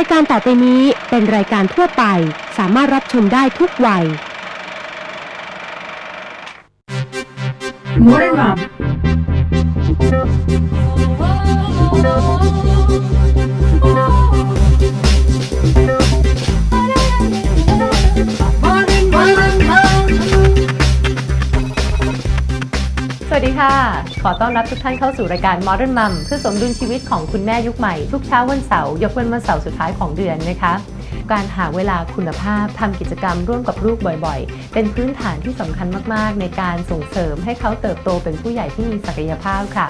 ายการต่อไปนี้เป็นรายการทั่วไป สามารถรับชมได้ทุกวัย Modern Mom. วัสดีค่ะ ขอต้อนรับทุกท่านเข้าสู่รายการ Modern Mom เพื่อสมดุลชีวิตของคุณแม่ยุคใหม่ ทุกเช้าวันเสาร์ยกเว้นวันเสาร์สุดท้ายของเดือนนะคะ การหาเวลาคุณภาพทำกิจกรรมร่วมกับลูกบ่อยๆ เป็นพื้นฐานที่สำคัญมากๆ ในการส่งเสริมให้เขาเติบโตเป็นผู้ใหญ่ที่มีศักยภาพค่ะ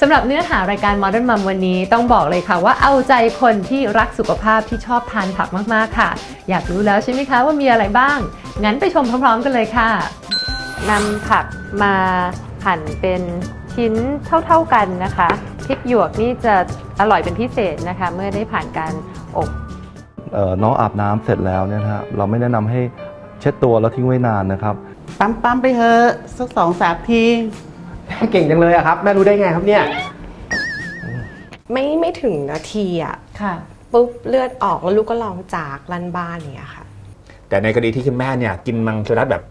สำหรับเนื้อหารายการ Modern Mom วันนี้ต้องบอกเลยค่ะว่าเอาใจคนที่รักสุขภาพที่ชอบทานผักมากๆค่ะ อยากรู้แล้วใช่ไหมคะว่ามีอะไรบ้าง งั้นไปชมพร้อมๆกันเลยค่ะนำผักมา หั่นเป็นชิ้นเท่าๆกันนะคะพริกหยวกนี่จะอร่อยเป็นพิเศษนะคะ เมื่อได้ผ่านการอบเอ่อน้องอาบน้ำเสร็จแล้วเนี่ยนะฮะเราไม่แนะนำให้เช็ดตัวแล้วทิ้งไว้นานนะครับ ปั๊มปั๊มๆไปเถอะสักสองสามทีเก่งจังเลยอะครับแม่รู้ได้ไงครับเนี่ยไม่ไม่ถึงนาทีอะค่ะปุ๊บเลือดออกแล้วลูกก็ร้องจากลั่นบ้านอย่างเงี้ยค่ะ แต่ในกรณีที่คุณแม่เนี่ยกินมังสวิรัตแบบ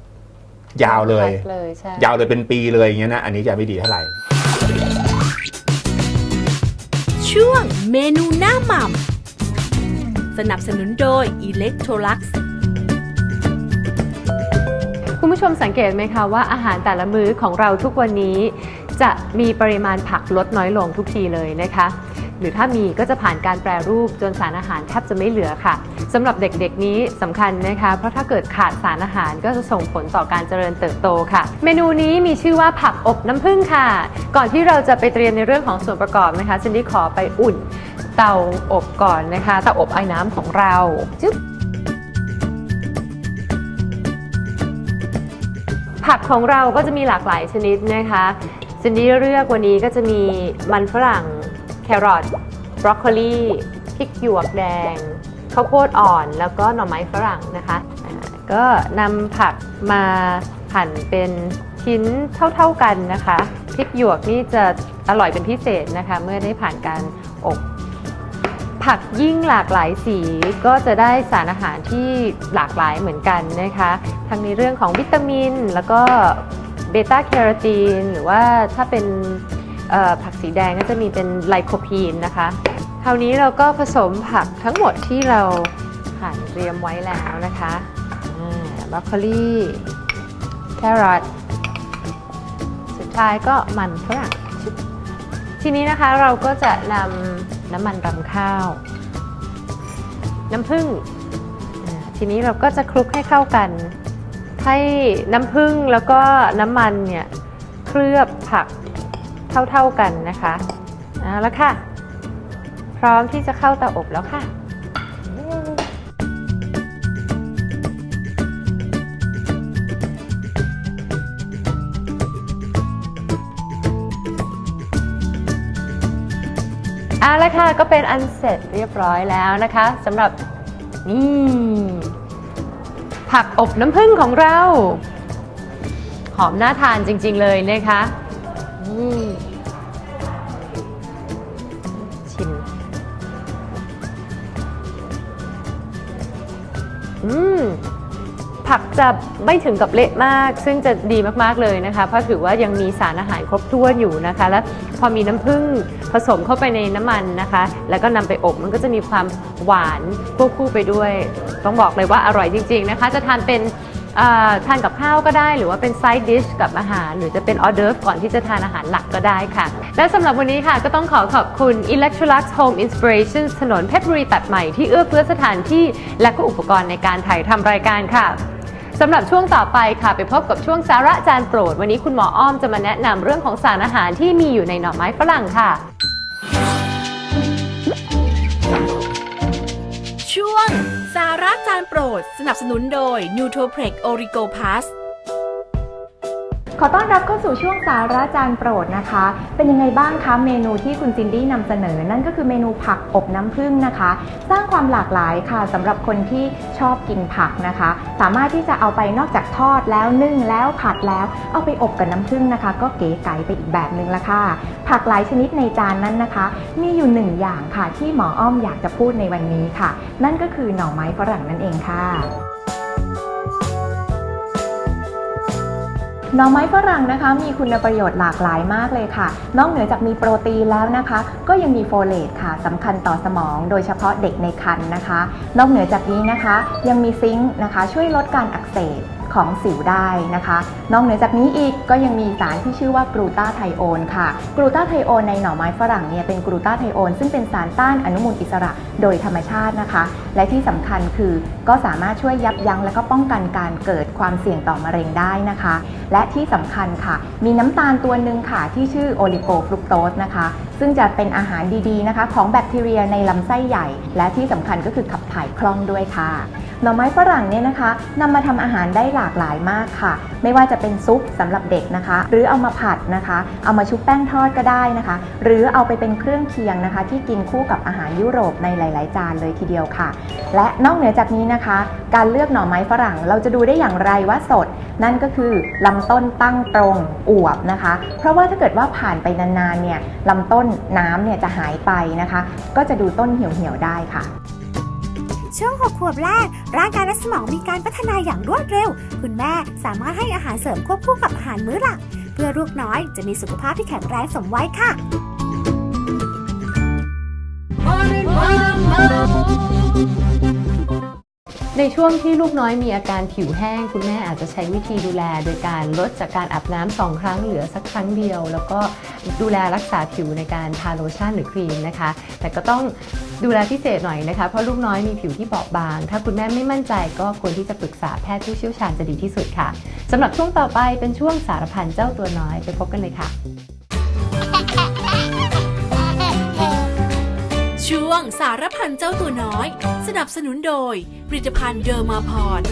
ยาวเลย เลยใช่ยาวเลยเป็นปีเลยอย่างเงี้ยนะ อันนี้จะไม่ดีเท่าไหร่ ช่วงเมนูหน้าหม่ำสนับสนุนโดย Electrolux คุณผู้ชมสังเกตไหมคะว่าอาหารแต่ละมื้อของเราทุกวันนี้ จะมีปริมาณผักลดน้อยลงทุกทีเลยนะคะ หรือถ้ามีก็จะผ่านการแปรรูปจนสารอาหารแทบจะไม่เหลือค่ะสำหรับเด็กๆนี้สำคัญนะคะ เพราะถ้าเกิดขาดสารอาหารก็จะส่งผลต่อการเจริญเติบโตค่ะ เมนูนี้มีชื่อว่าผักอบน้ำผึ้งค่ะ ก่อนที่เราจะไปเตรียมในเรื่องของส่วนประกอบนะคะซินดี้ขอไปอุ่นเตาอบก่อนนะคะเตาอบไอ้น้ำของเราจึ๊บผักของเราก็จะมีหลากหลายชนิดนะคะซินดี้เลือกวันนี้ก็จะมีมันฝรั่ง รอทบรอกโคลีพริกหยวกแดงข้าวโพดอ่อนแล้วก็หน่อไม้ฝรั่งนะคะอ่าก็นำผักมาหั่นเป็นชิ้นเท่าๆกันนะคะพริกหยวกนี่จะอร่อยเป็นพิเศษนะคะ เมื่อได้ผ่านการอบ ผักยิ่งหลากหลายสีก็จะได้สารอาหารที่หลากหลายเหมือนกันนะคะ ทั้งในเรื่องของวิตามิน แล้วก็เบต้าแคโรทีนหรือว่าถ้าเป็น ผักสีแดงก็จะมีเป็นไลโคพีนนะคะ คราวนี้เราก็ผสมผักทั้งหมดที่เราหั่นเตรียมไว้แล้วนะคะบรอกโคลีแครอทสุดท้ายก็มันฝรั่งทีนี้นะคะเราก็จะนำน้ำมันรำข้าว น้ำผึ้งทีนี้เราก็จะคลุกให้เข้ากัน ให้น้ำผึ้งแล้วก็น้ำมันเนี่ยเคลือบผัก เท่าๆกันนะคะเอาละค่ะ พร้อมที่จะเข้าเตาอบแล้วค่ะเอาละค่ะก็เป็นอันเสร็จเรียบร้อยแล้วนะคะสำหรับนี่ผักอบน้ำผึ้งของเรา หอมน่าทานจริง ๆ เลยนะคะ ชิม อืม ผักจะไม่ถึงกับเละมาก ซึ่งจะดีมากๆเลยนะคะ เพราะถือว่ายังมีสารอาหารครบถ้วนอยู่นะคะ และพอมีน้ำผึ้งผสมเข้าไปในน้ำมันนะคะ แล้วก็นำไปอบมันก็จะมีความหวานควบคู่ไปด้วย ต้องบอกเลยว่าอร่อยจริง ๆ นะคะ จะทานเป็น ทานกับข้าวก็ได้หรือว่าเป็นไซด์ดิชกับอาหาร หรือจะเป็นออเดิร์ฟก่อนที่จะทานอาหารหลักก็ได้ค่ะ และสำหรับวันนี้ค่ะก็ต้องขอขอบคุณ Electrolux Home Inspiration ถนนเพชรบุรีตัดใหม่ที่เอื้อเฟื้อสถานที่และก็อุปกรณ์ในการถ่ายทำรายการค่ะสำหรับช่วงต่อไปค่ะไปพบกับช่วงสาระจานโปรด วันนี้คุณหมออ้อมจะมาแนะนำเรื่องของสารอาหารที่มีอยู่ในหน่อไม้ฝรั่งค่ะ ช่วง สาระจานโปรด สนับสนุนโดย n u t r o p r e x Origo Plus ขอต้อนรับเข้าสู่ช่วงสาระจานโปรดนะคะ เป็นยังไงบ้างคะเมนูที่คุณซินดี้นำเสนอ นั่นก็คือเมนูผักอบน้ำผึ้งนะคะ สร้างความหลากหลายค่ะสำหรับคนที่ชอบกินผักนะคะ สามารถที่จะเอาไปนอกจากทอดแล้วนึ่งแล้วผัดแล้วเอาไปอบกับน้ำผึ้งนะคะ ก็เก๋ไก๋ไปอีกแบบหนึ่งละค่ะ ผักหลายชนิดในจานนั้นนะคะ มีอยู่หนึ่งอย่างค่ะที่หมออ้อมอยากจะพูดในวันนี้ค่ะ นั่นก็คือหน่อไม้ฝรั่งนั่นเองค่ะ หน่อไม้ฝรั่งนะคะ มีคุณประโยชน์หลากหลายมากเลยค่ะ นอกเหนือจากมีโปรตีนแล้วนะคะ ก็ยังมีโฟเลตค่ะสำคัญต่อสมอง โดยเฉพาะเด็กในครรภ์นะคะ นอกเหนือจากนี้นะคะ ยังมีซิงค์นะคะ ช่วยลดการอักเสบ ของสิวได้นะคะ นอกเหนือจากนี้อีกก็ยังมีสารที่ชื่อว่ากรูตาไทโอนค่ะกรูตาไทโอนในหน่อไม้ฝรั่งเนี่ยเป็นกรูตาไทโอนซึ่งเป็นสารต้านอนุมูลอิสระโดยธรรมชาตินะคะ และที่สำคัญคือก็สามารถช่วยยับยั้งและก็ป้องกันการเกิดความเสี่ยงต่อมะเร็งได้นะคะ และที่สำคัญค่ะ มีน้ำตาลตัวหนึ่งค่ะที่ชื่อโอลิโกฟรุกโตสนะคะ ซึ่งจะเป็นอาหารดีๆนะคะ ของแบคทีเรียในลำไส้ใหญ่ และที่สำคัญก็คือขับถ่ายคล่องด้วยค่ะ หน่อไม้ฝรั่งเนี่ยนะคะนำมาทำอาหารได้หลากหลายมากค่ะ ไม่ว่าจะเป็นซุปสำหรับเด็กนะคะ หรือเอามาผัดนะคะ เอามาชุบแป้งทอดก็ได้นะคะ หรือเอาไปเป็นเครื่องเคียงนะคะ ที่กินคู่กับอาหารยุโรปในหลาย ๆ จานเลยทีเดียวค่ะ และนอกเหนือจากนี้นะคะ การเลือกหน่อไม้ฝรั่งเราจะดูได้อย่างไรว่าสด นั่นก็คือลำต้นตั้งตรงอวบนะคะ เพราะว่าถ้าเกิดว่าผ่านไปนาน ๆ เนี่ยลำต้นน้ำเนี่ยจะหายไปนะคะ ก็จะดูต้นเหี่ยว ๆ ได้ค่ะ ช่วงหกขวบแรก ร่างกายและสมองมีการพัฒนาอย่างรวดเร็ว คุณแม่สามารถให้อาหารเสริมควบคู่กับอาหารมื้อหลัก เพื่อลูกน้อยจะมีสุขภาพที่แข็งแรงสมวัยค่ะ ในช่วงที่ลูกน้อยมีอาการผิวแห้ง คุณแม่อาจจะใช้วิธีดูแล โดยการลดจากการอาบน้ำสองครั้งเหลือสักครั้งเดียว แล้วก็ดูแลรักษาผิวในการทาโลชั่นหรือครีมนะคะ แต่ก็ต้องดูแลพิเศษหน่อยนะคะ เพราะลูกน้อยมีผิวที่เปราะบาง ถ้าคุณแม่ไม่มั่นใจก็ควรที่จะปรึกษาแพทย์ผู้เชี่ยวชาญจะดีที่สุดค่ะสำหรับช่วงต่อไปเป็นช่วงสารพันเจ้าตัวน้อยไปพบกันเลยค่ะ ช่วงสารพันเจ้าตัวน้อย สนับสนุนโดย ผลิตภัณฑ์เดอร์มาพอร์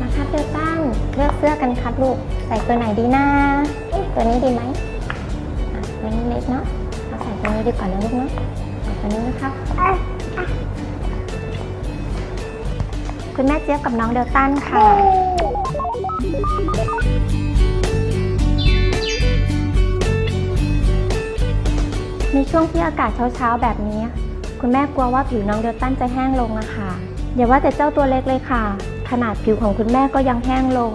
มาครับเดลตันเลือกเสื้อกันครับลูก ใส่ตัวไหนดีนะตัวนี้ดีไหมอะตัวนี้เล็กเนาะเราใส่ตัวนี้ดีกว่านะลูกเนาะใส่ตัวนี้นะครับคุณแม่เจี๊ยบกับน้องเดลตันค่ะ ในช่วงที่อากาศเช้าๆ แบบนี้ คุณแม่กลัวว่าผิวน้องเดลตันจะแห้งลงอะค่ะอย่าว่าแต่เจ้าตัวเล็กเลยค่ะ ขนาดผิวของคุณแม่ก็ยังแห้งลง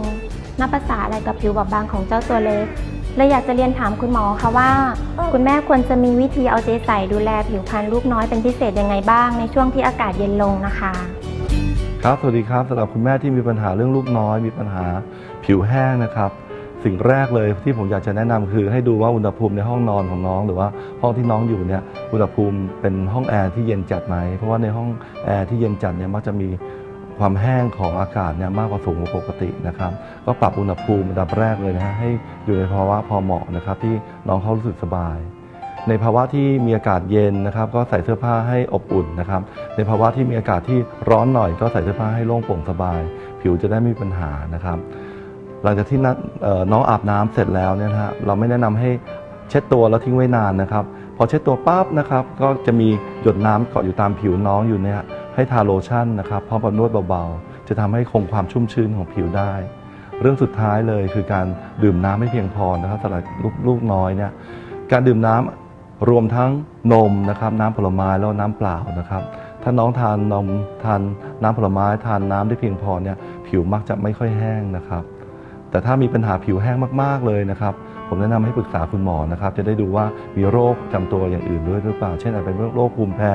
นับภาษาอะไรกับผิวบอบบางของเจ้าตัวเล็กเลยอยากจะเรียนถามคุณหมอค่ะว่า คุณแม่ควรจะมีวิธีเอาใจใส่ดูแลผิวพรรณลูกน้อยเป็นพิเศษยังไงบ้างในช่วงที่อากาศเย็นลงนะคะ ครับสวัสดีครับสำหรับคุณแม่ที่มีปัญหาเรื่องลูกน้อย มีปัญหาผิวแห้งนะครับ สิ่งแรกเลยที่ผมอยากจะแนะนำคือให้ดูว่าอุณหภูมิในห้องนอนของน้อง หรือว่าห้องที่น้องอยู่เนี่ยอุณหภูมิเป็นห้องแอร์ที่เย็นจัดไหมเพราะว่าในห้องแอร์ที่เย็นจัดเนี่ยมักจะมีความแห้งของอากาศเนี่ยมากกว่าสูงกว่าปกตินะครับก็ปรับอุณหภูมิอันดับแรกเลยนะฮะให้อยู่ในภาวะพอเหมาะนะครับที่น้องเขารู้สึกสบาย ในภาวะที่มีอากาศเย็นนะครับ ก็ใส่เสื้อผ้าให้อบอุ่นนะครับ ในภาวะที่มีอากาศที่ร้อนหน่อย ก็ใส่เสื้อผ้าให้โล่งโปร่งสบาย ผิวจะได้ไม่มีปัญหานะครับ หลังจากที่น้องอาบน้ำเสร็จแล้วเนี่ยนะฮะเราไม่แนะนำให้เช็ดตัวแล้วทิ้งไว้นานนะครับ พอเช็ดตัวปั๊บนะครับก็จะมีหยดน้ำเกาะอยู่ตามผิวน้องอยู่เนี่ยให้ทาโลชั่นนะครับพร้อมกับนวดเบาๆ จะทำให้คงความชุ่มชื้นของผิวได้ เรื่องสุดท้ายเลยคือการดื่มน้ำให้เพียงพอนะครับสำหรับลูกลูกน้อยเนี่ยการดื่มน้ำรวมทั้งนมนะครับน้ำผลไม้แล้วน้ำเปล่านะครับถ้าน้องทานนมทานน้ำผลไม้ทานน้ำได้เพียงพอเนี่ยผิวมักจะไม่ค่อยแห้งนะครับ แต่ถ้ามีปัญหาผิวแห้งมาก ๆ เลยนะครับ ผมแนะนำให้ปรึกษาคุณหมอนะครับ จะได้ดูว่ามีโรคประจำตัวอย่างอื่นด้วยหรือเปล่า เช่นอาจเป็นโรคภูมิแพ้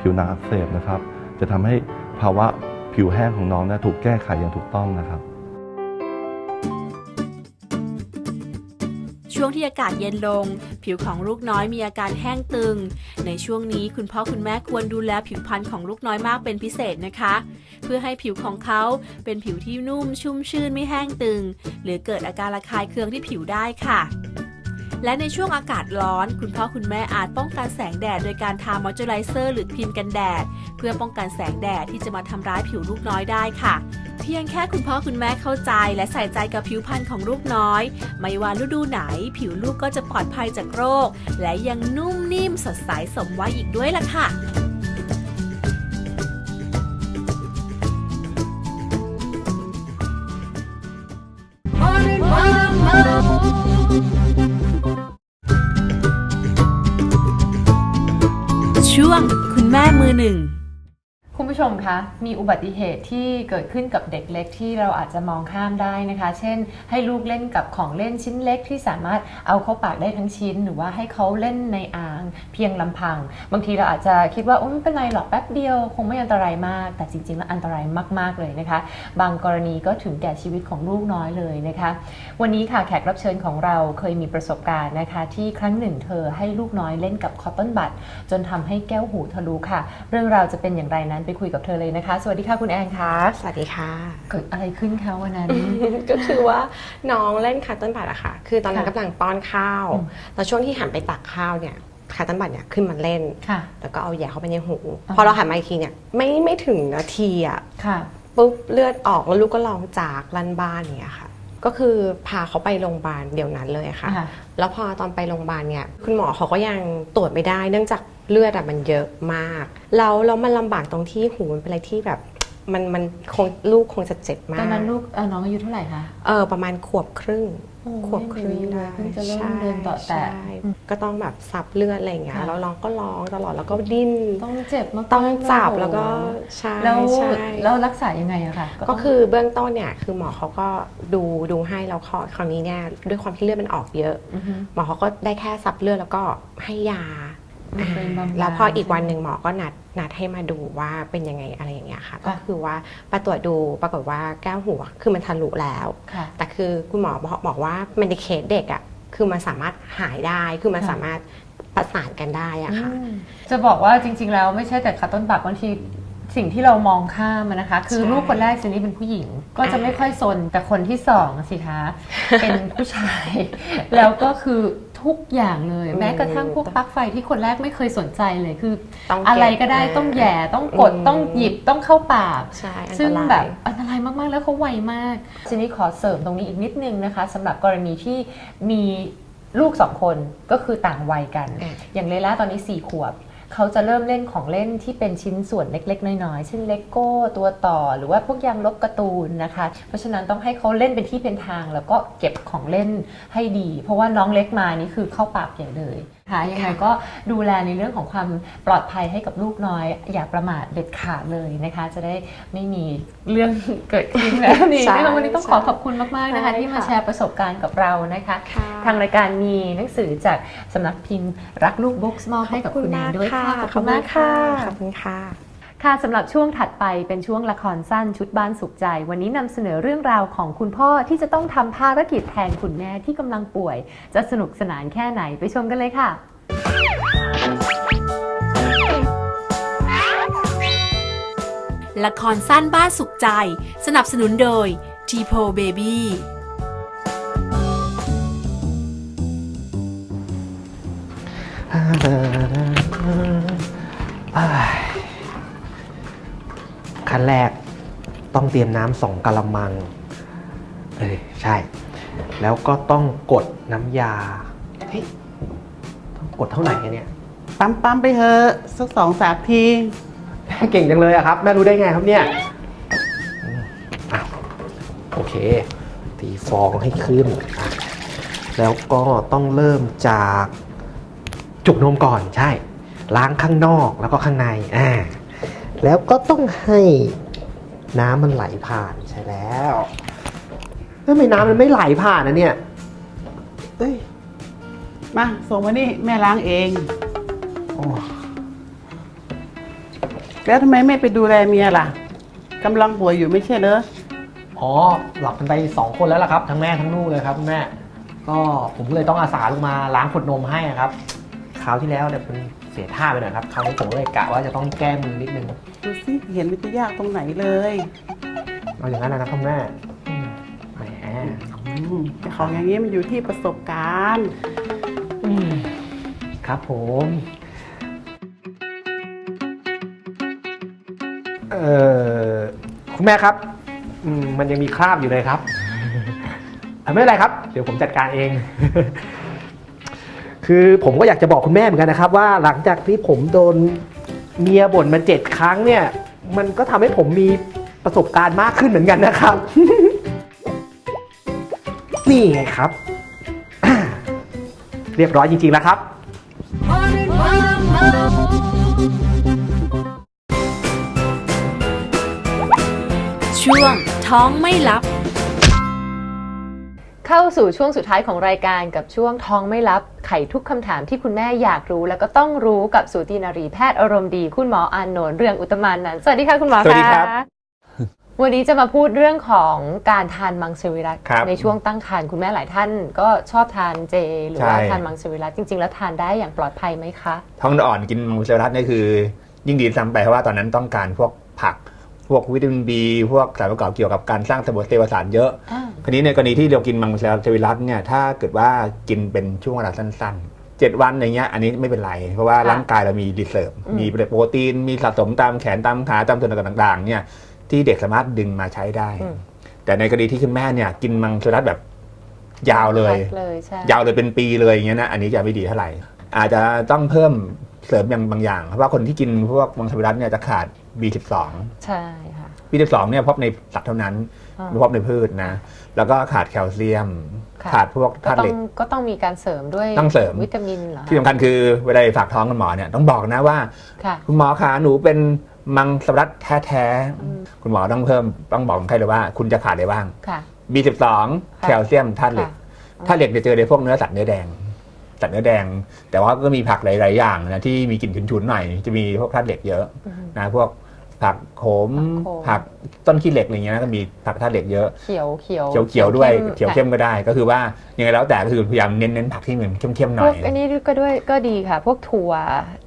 ผิวหนังอักเสบนะครับ จะทำให้ภาวะผิวแห้งของน้องนะถูกแก้ไขอย่างถูกต้องนะครับ ช่วงที่อากาศเย็นลง ผิวของลูกน้อยมีอาการแห้งตึง ในช่วงนี้คุณพ่อคุณแม่ควรดูแลผิวพรรณของลูกน้อยมากเป็นพิเศษนะคะ เพื่อให้ผิวของเขาเป็นผิวที่นุ่มชุ่มชื่นไม่แห้งตึง หรือเกิดอาการระคายเคืองที่ผิวได้ค่ะ และในช่วงอากาศร้อน คุณพ่อคุณแม่อาจป้องกันแสงแดดโดยการทามอยเจอไรเซอร์หรือครีมกันแดด เพื่อป้องกันแสงแดดที่จะมาทำร้ายผิวลูกน้อยได้ค่ะ เพียงแค่คุณพ่อคุณแม่เข้าใจและใส่ใจกับผิวพรรณของลูกน้อย ไม่ว่าฤดูไหน ผิวลูกก็จะปลอดภัยจากโรค และยังนุ่มนิ่มสดใสสมวัยอีกด้วยล่ะค่ะช่ ม่มือหนึ่งคุณ ผู้ชมคะ มีอุบัติเหตุที่เกิดขึ้นกับเด็กเล็กที่เราอาจจะมองข้ามได้นะคะ เช่น ให้ลูกเล่นกับของเล่นชิ้นเล็กที่สามารถเอาเข้าปากได้ทั้งชิ้น หรือว่าให้เขาเล่นในอ่างเพียงลำพัง บางทีเราอาจจะคิดว่าโอ้ไม่เป็นไรหรอกแป๊บเดียว คงไม่อันตรายมาก แต่จริงๆแล้วอันตรายมากๆเลยนะคะ บางกรณีก็ถึงแก่ชีวิตของลูกน้อยเลยนะคะ วันนี้ค่ะแขกรับเชิญของเราเคยมีประสบการณ์นะคะ ที่ครั้งหนึ่งเธอให้ลูกน้อยเล่นกับคอตตอนบัดจนทำให้แก้วหูทะลุค่ะ เรื่องราวจะเป็นอย่างไรนั้นไปคุยกับเธอเลยนะคะ สวัสดีค่ะคุณแอนคะสวัสดีค่ะ เกิดอะไรขึ้นคะวันนั้น ก็คือว่าน้องเล่นคาร์ตันบัตอะค่ะ คือตอนนั้นค่ะกำลังป้อนข้าวอืมแล้วช่วงที่หันไปตักข้าวเนี่ยคาร์ตันบัตเนี่ยขึ้นมาเล่นค่ะแล้วก็เอาแย่เข้าไปในหูอ่าพอเราหันมาอีกทีเนี่ยไม่ไม่ถึงนาทีอะค่ะปุ๊บเลือดออกแล้วลูกก็ร้องจากลั่นบ้านอย่างเงี้ยค่ะก็คือพาเขาไปโรงพยาบาลเดี๋ยวนั้นเลยค่ะค่ะ แล้วพอตอนไปโรงพยาบาลเนี่ยคุณหมอเขาก็ยังตรวจไม่ได้ เนื่องจากเลือดอะมันเยอะมากแล้วแล้วมันลำบากตรงที่หูมันเป็นอะไรที่แบบ มันมันคงลูกคงจะเจ็บมากตอนนั้นลูกเอ่อน้องอายุเท่าไหร่คะ เออประมาณขวบครึ่ง โอ้ขวบครึ่งยังเด็กอยู่เลยได้เพิ่งจะเริ่มใช่เดินต่อแตะใช่ก็ต้องแบบซับเลือดอะไรอย่างเงี้ยค่ะ แล้วน้องก็ร้องตลอดแล้วก็ดิ้นต้องเจ็บมากๆต้องจับโอ้โหแล้วก็ใช่แล้วใช่ แล้วรักษายังไงอะคะก็คือเบื้องต้นเนี่ยคือหมอเขาก็ดูดูให้แล้วคอคราวนี้เนี่ยด้วยความที่เลือดมันออกเยอะ อือฮึ หมอเขาก็ได้แค่ซับเลือดแล้วก็ให้ยา มันเป็นบำบัดแล้วพออีกวันหนึ่งหมอก็นัดนัดให้มาดูว่าเป็นยังไงอะไรอย่างเงี้ยค่ะ ก็คือว่าไปตรวจดูปรากฏว่าแก้วหูอะคือมันทะลุแล้วค่ะแต่คือคุณหมอบอกบอกว่ามันในเคสเด็กอะ่ะคือมันสามารถหายได้คือมันค่ะสามารถประสานกันได้อะค่ะอืมจะบอกว่าจริง ๆ แล้วไม่ใช่แต่ขาต้นบักบางทีสิ่งที่เรามองข้ามอะนะคะ คือใช่ลูกคนแรกซีนี่เป็นผู้หญิง ก็จะอ่าไม่ค่อยสนแต่คนที่สองสิคะเป็นผู้ชาย แล้วก็คือ ทุกอย่างเลย แม้กระทั่งพวกปลั๊กไฟที่คนแรกไม่เคยสนใจเลยคือต้องเบอะไรก็ได้าต้องแหย่ต้องกดอืมต้องหยิบต้องเข้าปากใช่อันตรายซึ่งแบบอันตรายมากๆแล้วเขาไวมากทีนี้ขอเสริมตรงนี้อีกนิดนึงนะคะสำหรับกรณีที่มีลูกสองคนก็คือต่างวัยกันอะอย่างเลล่าตอนนี้4ขวบ เขาจะเริ่มเล่นของเล่นที่เป็นชิ้นส่วนเล็กๆ น้อยๆ เช่นเลโก้ตัวต่อ หรือว่าพวกยางลบการ์ตูนนะคะ เพราะฉะนั้นต้องให้เขาเล่นเป็นที่เป็นทาง แล้วก็เก็บของเล่นให้ดี เพราะว่าน้องเล็กมานี่คือเข้าปากอย่างเลยค่ะยังไงก็ดูแลในเรื่องของความปลอดภัยให้กับลูกน้อย อย่าประมาทเด็ดขาดเลยนะคะ จะได้ไม่มีเรื่องเกิดขึ้นแบบนี้ใช่นะคะวันนี้ต้องขอขอบคุณมากๆนะคะใช่ที่มาค่ะแชร์ประสบการณ์กับเรานะคะค่ะทางรายการมีหนังสือจากสำนักพิมพ์รักลูกบุ๊กส์มอบให้กับคุณแนนด้วยค่ะขอบคุณมากค่ะขอบคุณค่ะ ค่ะสำหรับช่วงถัดไปเป็นช่วงละครสั้นชุดบ้านสุขใจ วันนี้นำเสนอเรื่องราวของคุณพ่อที่จะต้องทำภารกิจแทนคุณแม่ที่กำลังป่วย จะสนุกสนานแค่ไหนไปชมกันเลยค่ะ ละครสั้นบ้านสุขใจ สนับสนุนโดย t ีโพเบบี้อ้าย ขั้นแรกต้องเตรียมน้ำสองกะละมัง เอ้ยใช่ แล้วก็ต้องกดน้ำยา เฮ้ยต้องกดเท่าไหร่อะเนี่ย ปั๊มปั๊มไปเถอะสักสองสามที แม่เก่งจังเลยอะครับ แม่รู้ได้ไงครับเนี่ยอืมอะโอเค ตีฟองให้ขึ้นอะแล้วก็ต้องเริ่มจากจุกนมก่อนใช่ ล้างข้างนอกแล้วก็ข้างในอ่า แล้วก็ต้องให้น้ำมันไหลผ่านใช่แล้วทำไมน้ำมันไม่ไหลผ่านนะเนี่ยเอ้ยมาส่งมานี่แม่ล้างเอง โอ้แล้วทำไมไม่ไปดูแลเมียล่ะกำลังป่วยอยู่ไม่ใช่เหรออ๋อหลับกันไปสองคนแล้วล่ะครับ ทั้งแม่ทั้งลูกเลยครับคุณแม่ ก็ผมก็เลยต้องอาสาลงมาล้างขวดนมให้อะครับ คราวที่แล้วเนี่ยมันเสียท่าไปหน่อยครับคราวนี้ผมก็เลยกะว่าจะต้องแก้มือนิดนึงดูสิเห็นมันจะยากตรงไหนเลยเอาอย่างนั้นนะครับคุณแม่อืมแหมอืมแต่ของอย่างนี้มันอยู่ที่ประสบการณ์ อืมครับผมเอ่อคุณแม่ครับอืมมันยังมีคราบอยู่เลยครับอะไม่เป็นไรครับ เดี๋ยวผมจัดการเอง คือผมก็อยากจะบอกคุณแม่เหมือนกันนะครับ ว่าหลังจากที่ผมโดนเมียบ่นมาเจ็ดครั้งเนี่ย มันก็ทำให้ผมมีประสบการณ์มากขึ้นเหมือนกันนะครับ นี่ไงครับ เรียบร้อยจริงๆแล้วครับ ช่วงท้องไม่รับ เข้าสู่ช่วงสุดท้ายของรายการกับช่วงท้องไม่รับไขทุกคำถามที่คุณแม่อยากรู้ แล้วก็ต้องรู้กับสูตินารีแพทย์อารมณ์ดี คุณหมออานนท์เรืองอุตตมานนั้นท์สวัสดีค่ะคุณหมอสวัสดีครับะวันนี้จะมาพูดเรื่องของการทานมังสวิรัตครับในช่วงตั้งครรภ์คุณแม่หลายท่าน ก็ชอบทานเจ หรือว่าใช่ ทานมังสวิรัตจริง ๆ แล้วทานได้อย่างปลอดภัยไหมคะ ท้องอ่อนกินมังสวิรัตนี่คือ ยิ่งดีซ้ำไปเพราะว่าตอนนั้นต้องการพวกผัก พวกวิตามินบีพวกสารประกอบเกี่ยวกับการสร้างสมบูรณ์เซลล์ประสาทเยอะอ่าคราวนี้ในกรณีที่เรากินมังสวิรัตเนี่ยถ้าเกิดว่ากินเป็นช่วงเวลาสั้นๆเจ็ดวันอย่างเงี้ยอันนี้ไม่เป็นไร เพราะว่าค่ะร่างกายเรามีรีเซิร์ฟอืม มีโปรตีนมีสะสมตามแขนตามขาตามส่วนต่างๆเนี่ยที่เด็กสามารถดึงมาใช้ได้ อืมแต่ในกรณีที่คุณแม่เนี่ยกินมังสวิรัตแบบยาวเลยพักเลยใช่ ยาวเลยเป็นปีเลยอย่างเงี้ยนะอันนี้จะไม่ดีเท่าไหร่ อาจจะต้องเพิ่มเสริมอย่างบางอย่าง เพราะว่าคนที่กินพวกมังสวิรัตเนี่ยจะขาด B12 ใช่ค่ะ B12 เนี่ยพบในสัตว์เท่านั้นอ่าไม่พบในพืชนะ แล้วก็ขาดแคลเซียมค่ะขาดพวกก็ธาตุต้อเหล็งกก็ต้องมีการเสริมด้วยต้องเสริมวิตามินเหรอที่สำคัญคือเวลาฝากท้องคุณหมอเนี่ยต้องบอกนะว่าค่ะคุณหมอคะหนูเป็นมังสวิรัตแท้อืมๆคุณหมอต้องเพิ่มต้องบอกคนไข้เลยว่า คุณจะขาดอะไรบ้างค่ะ B12 ค่ะแคลเซียมธาตุเหล็กค่ะธาตุเหล็กจะเจอในพวกเนื้อสัตว์เนื้อแดงสัตว์เนื้อแดง แต่ว่าก็มีผักหลาย ๆ อย่างนะที่มีกลิ่นฉุน ๆ หน่อยจะมีพวกธาตุเหล็กเยอะอืมนะพวก ผักโขม ผักโขม ผักต้นขี้เหล็กอะไรเงี้ยนะก็มีผักธาตุเหล็กเยอะ เขียวเขียวเขียวเขียวๆด้วยข้เขียวเข้มก็ได้ ก็คือว่ายังไงแล้วแต่ก็คือพยายามเน้นเน้นผักที่มันเข้มๆหน่พอวยกอันนี้ก็ด้วยก็ดีค่ะ พวกถั่ว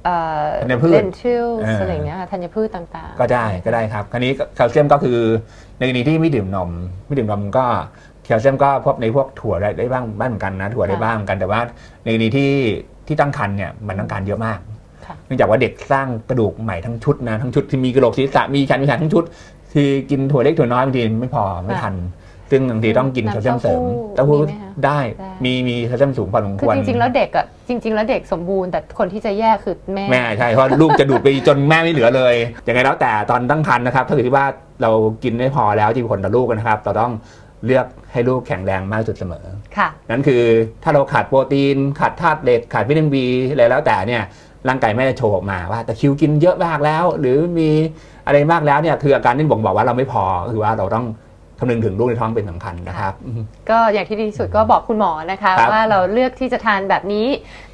เอ่อธัญพืชเลนชิลเออออะไรอย่างเงี้ยค่ะธัญพืชต่างๆ ก็ได้ก็ได้ครับ คราวนี้แคลเซียมก็คือในกรณีที่ไม่ดื่มนมไม่ดื่มนมก็แคลเซียมก็พบในพวกถั่วได้ได้บ้างบ้างเหมือนกันนะถั่วได้ค่ะบ้างเหมือนกันแต่ว่าในกรณีที่ที่ตั้งครรภ์เนี่ยมันต้องการเยอะมากค่ะ เนื่องจากว่าเด็กสร้างกระดูกใหม่ทั้งชุดนะทั้งชุดที่มีกระโหลกศีรษะมีแขนมีขาทั้งชุด คือกินถั่วเล็กถั่วน้อยบางทีไม่พอไม่ทัน ซึ่งบางทีต้องกินแคลเซียมเสริมน้ำเต้าหู้เต้าหู้มีไหมคะได้ได้มีมีแคลเซียมสูงพอสมคคือวรจริงๆแล้วเด็กอะจริง ๆ แล้วเด็กสมบูรณ์แต่คนที่จะแย่คือแม่แม่ใช่เพราะลูกจะดูดไปจนแม่ไม่เหลือเลยยังไงแล้วแต่ตอนตั้งครรภ์นะครับ ถ้าเกิดว่าเรากินไม่พอแล้วที่ผลต่อลูกนะครับ เราต้องเลือกให้ลูกแข็งแรงมากที่สุดเสมอ ค่ะ นั่นคือถ้าเราขาดโปรตีน ขาดธาตุเหล็ก ขาดวิตามินบีอะไรแล้วแต่เนี่ย ร่างกายไม่จะโชว์ออกมาว่าแต่คิวกินเยอะมากแล้ว หรือมีอะไรมากแล้วเนี่ยคืออาการที่บ่งบอกว่าเราไม่พอคือว่าเราต้อง คำนึงถึงลูกในท้องเป็นสำคัญนะครับ ก็อย่างที่ดีที่สุดก็บอกคุณหมอนะคะครับว่าเราเลือกที่จะทานแบบนี้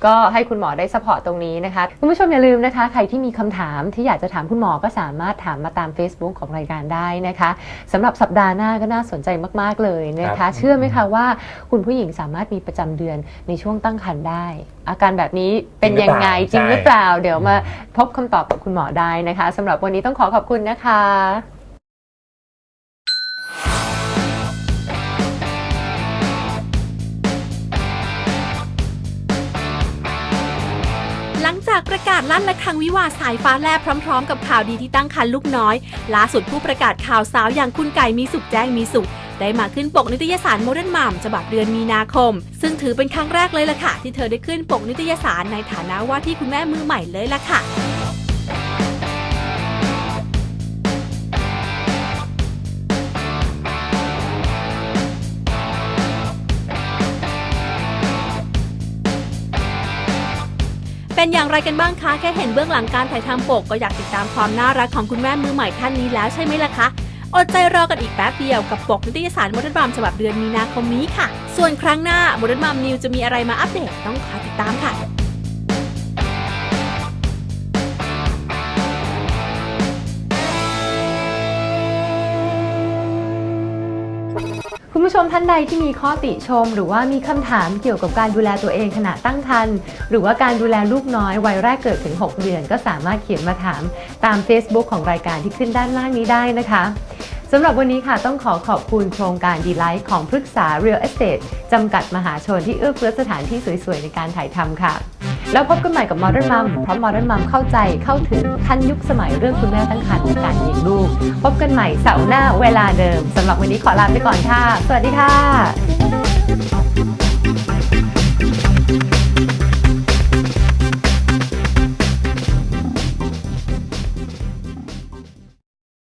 ก็ให้คุณหมอได้สปอร์ตตรงนี้นะคะคุณผู้ชมอย่าลืมนะคะ ใครที่มีคำถามที่อยากจะถามคุณหมอก็สามารถถามมาตาม Facebook ของรายการได้นะคะสำหรับสัปดาห์หน้าก็น่าสนใจมากๆเลยนะครัคะบเชื่อไหมคะว่าคุณผู้หญิงสามารถมีประจำเดือนในช่วงตั้งครรภ์ได้ อาการแบบนี้เป็นยังไงจริงหรือเปล่า เดี๋ยวมาพบคำตอบกับคุณหมอได้นะคะสำหรับวันนี้ต้องขอขอบคุณนะคะ กประกาศลั่นและครังวิวาสายฟ้าแลบพร้อมๆ กับข่าวดีที่ตั้งครรภ์ลูกน้อย ล่าสุดผู้ประกาศข่าวสาวอย่างคุณไก่มีสุขแจ้งมีสุข ได้มาขึ้นปกนิตยสารโมเดิร์นมัมฉบับเดือนมีนาคม ซึ่งถือเป็นครั้งแรกเลยล่ะค่ะ ที่เธอได้ขึ้นปกนิตยสารในฐานะว่าที่คุณแม่มือใหม่เลยล่ะค่ะ เป็นอย่างไรกันบ้างคะ แค่เห็นเบื้องหลังการถ่ายทำปกก็อยากติดตามความน่ารักของคุณแม่มือใหม่ท่านนี้แล้วใช่ไหมล่ะคะ อดใจรอกันอีกแป๊บเดียวกับปกนิตยสารมเดิร์นมัมฉบับเดือนมีนาคมนี้ค่ะ ส่วนครั้งหน้ามเดิร์นมัมนิวจะมีอะไรมาอัปเดตต้องคอยติดตามค่ะ คุณผู้ชมท่านใดที่มีข้อติชม หรือว่ามีคำถามเกี่ยวกับการดูแลตัวเองขณะตั้งครรภ์หรือว่าการดูแลลูกน้อยวัยแรกเกิดถึง 6 เดือน ก็สามารถเขียนมาถามตาม Facebook ของรายการที่ขึ้นด้านล่างนี้ได้นะคะสำหรับวันนี้ค่ะต้องขอขอบคุณโครงการดีไลท์ของพฤกษา Real Estate จำกัดมหาชนที่เอื้อเฟื้อสถานที่สวยๆ ในการถ่ายทำค่ะ แล้วพบกันใหม่กับ Modern Mom เพราะ Modern Mom เข้าใจเข้าถึงทันยุคสมัยเรื่องคุณแม่ตั้งครรภ์การเลี้ยงลูก พบกันใหม่เสาร์หน้าเวลาเดิมสำหรับวันนี้ขอลาไปก่อนค่ะ สวัสดีค่ะ